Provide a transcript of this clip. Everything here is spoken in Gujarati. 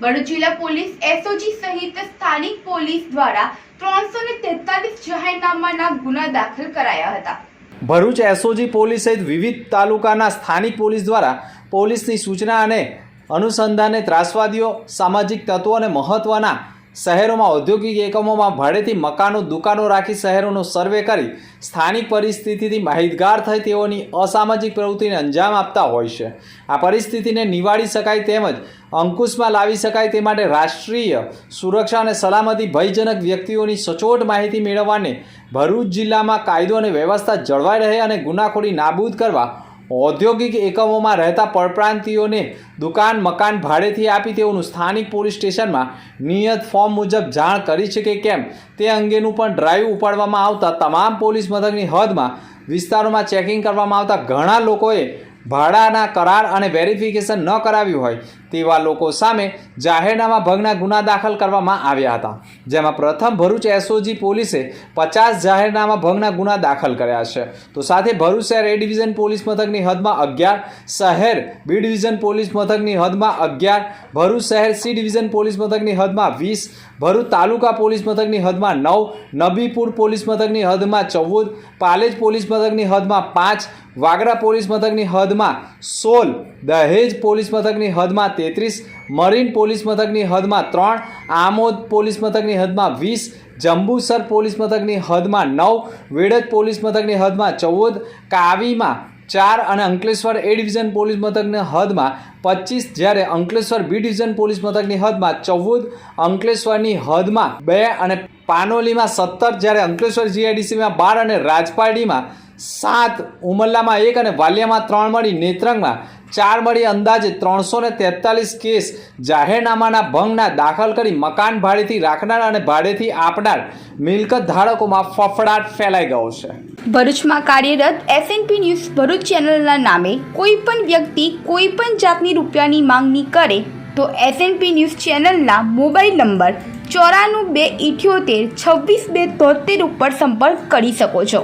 ભરૂચ પોલીસ એસઓજી સહિત સ્થાનિક પોલીસ દ્વારા ત્રણસો ને તેતાલીસ જાહેરનામાના ગુના દાખલ કરાયા હતા. ભરૂચ એસઓજી પોલીસ સહિત વિવિધ તાલુકાના સ્થાનિક પોલીસ દ્વારા પોલીસની સૂચના અને અનુસંધાને ત્રાસવાદીઓ, સામાજિક તત્વો અને મહત્ત્વના શહેરોમાં ઔદ્યોગિક એકમોમાં ભાડેથી મકાનો, દુકાનો રાખી શહેરોનો સર્વે કરી સ્થાનિક પરિસ્થિતિથી માહિતગાર થઈ તેઓની અસામાજિક પ્રવૃત્તિને અંજામ આપતા હોય છે. આ પરિસ્થિતિને નિવાળી શકાય તેમજ અંકુશમાં લાવી શકાય તે માટે રાષ્ટ્રીય સુરક્ષા અને સલામતી ભયજનક વ્યક્તિઓની સચોટ માહિતી મેળવવાને ભરૂચ જિલ્લામાં કાયદો અને વ્યવસ્થા જળવાઈ રહે અને ગુનાખોરી નાબૂદ કરવા ઔદ્યોગિક એકમોમાં રહેતા પરપ્રાંતિઓને દુકાન મકાન ભાડેથી આપી તેઓનું સ્થાનિક પોલીસ સ્ટેશનમાં નિયત ફોર્મ મુજબ જાણ કરી છે કે કેમ તે અંગેનું પણ ડ્રાઈવ ઉપાડવામાં આવતા તમામ પોલીસ મથકની હદમાં વિસ્તારોમાં ચેકિંગ કરવામાં આવતા ઘણા લોકોએ ભાડાના કરાર અને વેરિફિકેશન ન કરાવ્યું હોય તેવા લોકો સામે જાહેરનામા ભંગના ગુના દાખલ કરવામાં આવ્યા હતા. જેમાં પ્રથમ ભરૂચ એસઓજી પોલીસે પચાસ જાહેરનામા ભંગના ગુના દાખલ કર્યા છે. તો સાથે ભરૂચ શહેર એ ડિવિઝન પોલીસ મથકની હદમાં અગિયાર, શહેર બી ડિવિઝન પોલીસ મથકની હદમાં અગિયાર, ભરૂચ શહેર સી ડિવિઝન પોલીસ મથકની હદમાં વીસ, ભરૂચ તાલુકા પોલીસ મથકની હદમાં નવ, નબીપુર પોલીસ મથકની હદમાં ચૌદ, પાલેજ પોલીસ મથકની હદમાં પાંચ વાગરા પોલીસ મથકની હદમાં સોળ દહેજ પોલીસ મથકની હદમાં તેત્રીસ, મરીન પોલીસ મથકની હદમાં ત્રણ, આમોદ પોલીસ મથકની હદમાં વીસ, જંબુસર પોલીસ મથકની હદમાં નવ, વેડજ પોલીસ મથકની હદમાં ચૌદ, કાવીમાં ચાર અને અંકલેશ્વર એ ડિવિઝન પોલીસ મથકની હદમાં પચીસ, જ્યારે અંકલેશ્વર બી ડિવિઝન પોલીસ મથકની હદમાં ચૌદ, અંકલેશ્વરની હદમાં બે અને પાનોલીમાં સત્તર, જ્યારે અંકલેશ્વર જીઆઈડીસીમાં બાર અને રાજપારડીમાં સાત ઉમરલામાં એક અને વાલિયામાં ત્રણ મળી નેત્રંગમાં. ચાર મળી અંદાજે ત્રણસો ને તેતાલીસ કેસ જાહેરનામાના ભંગના દાખલ કરી મકાન ભાડેથી રાખનાર અને ભાડેથી આપનાર મિલકત ધારકોમાં ફફડાટ ફેલાઈ ગયો છે. ભરૂચમાં કાર્યરત એસએનપી ન્યૂઝ ભરૂચ ચેનલના નામે કોઈ પણ વ્યક્તિ કોઈ પણ જાતની રૂપિયાની માંગણી કરે તો એસએનપી ન્યૂઝ ચેનલના મોબાઈલ નંબર ચોરાણું બે ઇઠ્યોતેર છવ્વીસ બે તોતેર ઉપર સંપર્ક કરી શકો છો.